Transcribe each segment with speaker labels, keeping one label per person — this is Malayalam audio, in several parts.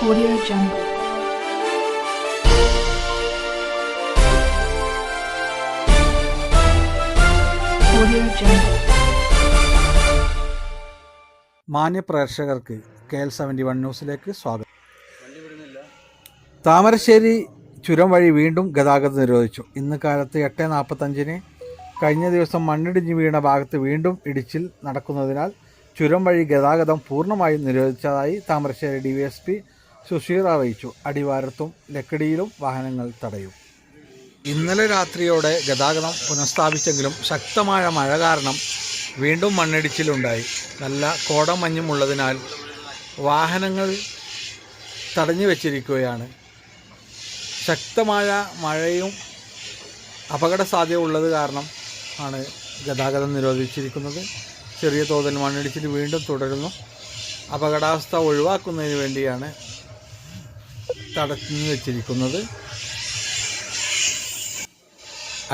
Speaker 1: Audio Jungle. Audio Jungle.
Speaker 2: മാന്യപ്രേക്ഷകർക്ക് കെ എൽ സെവന്റി വൺ ന്യൂസിലേക്ക് സ്വാഗതം താമരശ്ശേരി ചുരം വഴി വീണ്ടും ഗതാഗതം നിരോധിച്ചു ഇന്ന് കാലത്ത് എട്ട് നാൽപ്പത്തഞ്ചിന് കഴിഞ്ഞ ദിവസം മണ്ണിടിഞ്ഞ് വീണ ഭാഗത്ത് വീണ്ടും ഇടിച്ചിൽ നടക്കുന്നതിനാൽ ചുരം വഴി ഗതാഗതം പൂർണമായും നിരോധിച്ചതായി താമരശ്ശേരി ഡി സുഷീർ അറിയിച്ചു അടിവാരത്തും ലക്കിടിയിലും വാഹനങ്ങൾ തടയും. ഇന്നലെ രാത്രിയോടെ ഗതാഗതം പുനഃസ്ഥാപിച്ചെങ്കിലും ശക്തമായ മഴ കാരണം വീണ്ടും മണ്ണിടിച്ചിലുണ്ടായി. നല്ല കോടമഞ്ഞുമുള്ളതിനാൽ വാഹനങ്ങൾ തടഞ്ഞു വച്ചിരിക്കുകയാണ്. ശക്തമായ മഴയും അപകട സാധ്യത ഉള്ളത് കാരണം ആണ് ഗതാഗതം നിരോധിച്ചിരിക്കുന്നത്. ചെറിയ തോതിൽ മണ്ണിടിച്ചിൽ വീണ്ടും തുടരുന്നു. അപകടാവസ്ഥ ഒഴിവാക്കുന്നതിന് വേണ്ടിയാണ് തടഞ്ഞു വെച്ചിരിക്കുന്നത്.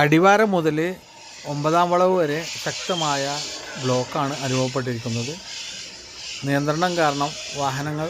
Speaker 2: അടിവാരം മുതൽ ഒമ്പതാം വളവ് വരെ ശക്തമായ ബ്ലോക്കാണ് അനുഭവപ്പെട്ടിരിക്കുന്നത്. നിയന്ത്രണം കാരണം വാഹനങ്ങൾ